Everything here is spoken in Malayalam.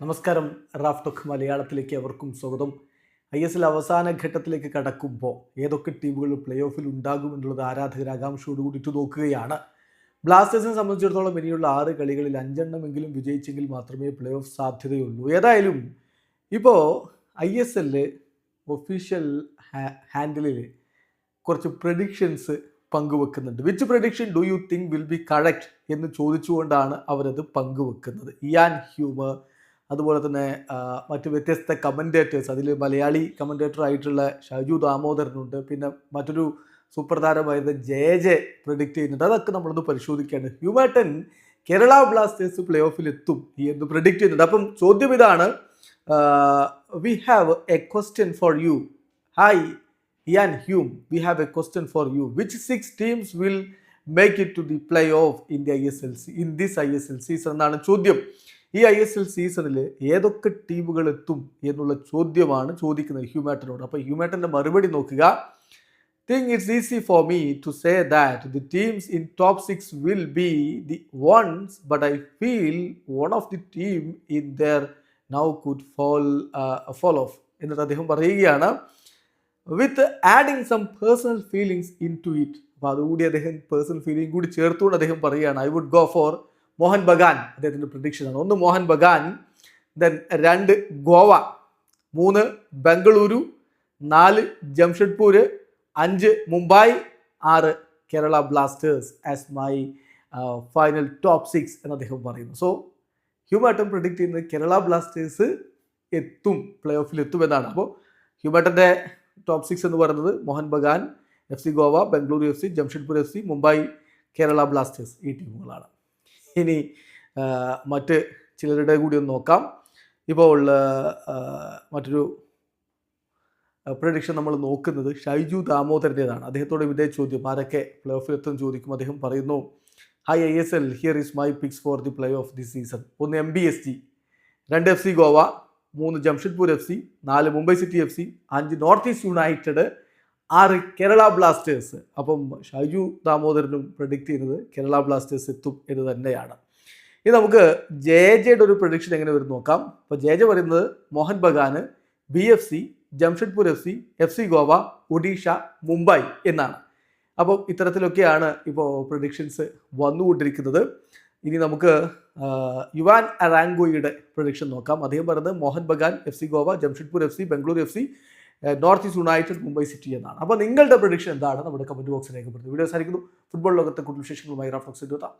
നമസ്കാരം. റാഫ് ടോക്ക് മലയാളത്തിലേക്ക് അവർക്കും സ്വാഗതം. ഐ എസ് എൽ അവസാന ഘട്ടത്തിലേക്ക് കടക്കുമ്പോൾ ഏതൊക്കെ ടീമുകൾ പ്ലേ ഓഫിൽ ഉണ്ടാകും എന്നുള്ളത് ആരാധകർ ആകാംക്ഷയോട് കൂടിയിട്ട് നോക്കുകയാണ്. ബ്ലാസ്റ്റേഴ്സിനെ സംബന്ധിച്ചിടത്തോളം ഇനിയുള്ള ആറ് കളികളിൽ അഞ്ചെണ്ണമെങ്കിലും വിജയിച്ചെങ്കിൽ മാത്രമേ പ്ലേ ഓഫ് സാധ്യതയുള്ളൂ. ഏതായാലും ഇപ്പോൾ ഐ എസ് എല്ലിൽ ഒഫീഷ്യൽ ഹാൻഡിലിൽ കുറച്ച് predictions പങ്കുവെക്കുന്നുണ്ട്. Which prediction do you think will be correct എന്ന് ചോദിച്ചുകൊണ്ടാണ് അവരത് പങ്കുവെക്കുന്നത്. ഇയാൻ ഹ്യൂമർ അതുപോലെ തന്നെ മറ്റു വ്യത്യസ്ത കമന്റേറ്റേഴ്സ് അതിൽ മലയാളി കമന്റേറ്റർ ആയിട്ടുള്ള ഷജു ദാമോദരനുണ്ട്. പിന്നെ മറ്റൊരു സൂപ്പർ താരമായിരുന്ന ജയ ജെ പ്രഡിക്റ്റ് ചെയ്യുന്നുണ്ട്. അതൊക്കെ നമ്മളൊന്ന് പരിശോധിക്കുകയാണ് ഹ്യൂമാറ്റൻ കേരള ബ്ലാസ്റ്റേഴ്സ് പ്ലേ ഓഫിൽ എത്തും എന്ന് പ്രഡിക്റ്റ് ചെയ്യുന്നുണ്ട്. അപ്പം ചോദ്യം ഇതാണ് we have A question for you hi Ian Hume we have A question for you which six teams will make it to the play off in the I S L C in this I S L season എന്നാണ് ചോദ്യം. ഈ ഐ എസ് എൽ സീസണിൽ ഏതൊക്കെ ടീമുകൾ എത്തും എന്നുള്ള ചോദ്യമാണ് ചോദിക്കുന്നത് ഹ്യൂമാറ്റനോട്. അപ്പോൾ ഹ്യൂമാറ്റന്റെ മറുപടി നോക്കുക. It's easy for me to say that the teams in top 6 will be the ones but i feel one of the team in there now could fall uh, fall off. എന്നിട്ട് അദ്ദേഹം പറയുകയാണ് with adding some personal feelings into it അപ്പോൾ അതുകൂടി അദ്ദേഹം പേഴ്സണൽ ഫീലിംഗ് കൂടി ചേർത്തുകൊണ്ട് അദ്ദേഹം പറയുകയാണ് I would go for Mohan Bagan അദ്ദേഹത്തിന്റെ പ്രഡിക്ഷനാണ് ഒന്ന് മോഹൻ ബഗാൻ ദെൻ രണ്ട് ഗോവ മൂന്ന് ബംഗളൂരു നാല് ജംഷഡ്പൂര് അഞ്ച് മുംബൈ ആറ് Kerala Blasters as my final top six എന്ന് അദ്ദേഹം പറയുന്നു. സോ ഹ്യൂമാട്ടൻ പ്രഡിക്റ്റ് ചെയ്യുന്നത് കേരള ബ്ലാസ്റ്റേഴ്സ് എത്തും പ്ലേ ഓഫിൽ എത്തുമെന്നാണ്. അപ്പോൾ ഹ്യൂമാട്ടന്റെ ടോപ്പ് സിക്സ് എന്ന് പറയുന്നത് Mohan Bagan F C Goa Bengaluru F C Jamshedpur F C Mumbai Kerala Blasters ഈ ടീമുകളാണ് ഇനി മറ്റ് ചിലരുടെ കൂടി ഒന്ന് നോക്കാം. ഇപ്പോൾ മറ്റൊരു പ്രഡിക്ഷൻ നമ്മൾ നോക്കുന്നത് ഷൈജു ദാമോദരന്റെതാണ് അദ്ദേഹത്തോട് ഇതേ ചോദ്യം ആരൊക്കെ പ്ലേ ഓഫിൽ എത്തും ചോദിക്കും. അദ്ദേഹം പറയുന്നു hi I S L here is my picks for the play off the season ഒന്ന് എം ബി എസ് ജി രണ്ട് എഫ് സി ഗോവ മൂന്ന് ജംഷഡ്പൂർ എഫ് സി നാല് മുംബൈ സിറ്റി എഫ് സി അഞ്ച് നോർത്ത് ഈസ്റ്റ് യുണൈറ്റഡ് ആറ് കേരള ബ്ലാസ്റ്റേഴ്സ്. അപ്പം ഷാജു ദാമോദരനും പ്രഡിക്റ്റ് ചെയ്യുന്നത് കേരള ബ്ലാസ്റ്റേഴ്സ് എത്തും എന്ന് തന്നെയാണ്. ഇനി നമുക്ക് ജെ ജെയുടെ ഒരു പ്രഡിക്ഷൻ എങ്ങനെ വരും നോക്കാം. അപ്പോൾ ജെ ജെ പറയുന്നത് Mohan Bagan B F C Jamshedpur F C F C Goa Odisha Mumbai എന്നാണ്. അപ്പോൾ ഇത്തരത്തിലൊക്കെയാണ് ഇപ്പോൾ പ്രഡിക്ഷൻസ് വന്നുകൊണ്ടിരിക്കുന്നത്. ഇനി നമുക്ക് യുവാൻ അറാങ്കോയുടെ പ്രഡിക്ഷൻ നോക്കാം. അദ്ദേഹം പറയുന്നത് Mohan Bagan F C Goa Jamshedpur F C Bengaluru F C North East United Mumbai City എന്നാണ്. അപ്പോൾ നിങ്ങളുടെ പ്രഡിക്ഷൻ എന്താണ്? നമ്മുടെ കമന്റ് ബോക്സിൽ രേഖപ്പെടുത്തുന്നത് വീഡിയോ സാധിക്കുന്നു ഫുട്ബോൾ ലോകത്തെ കൂടുതൽ വിശേഷങ്ങളുമായി റാഫ്ലോക്സ് എത്താം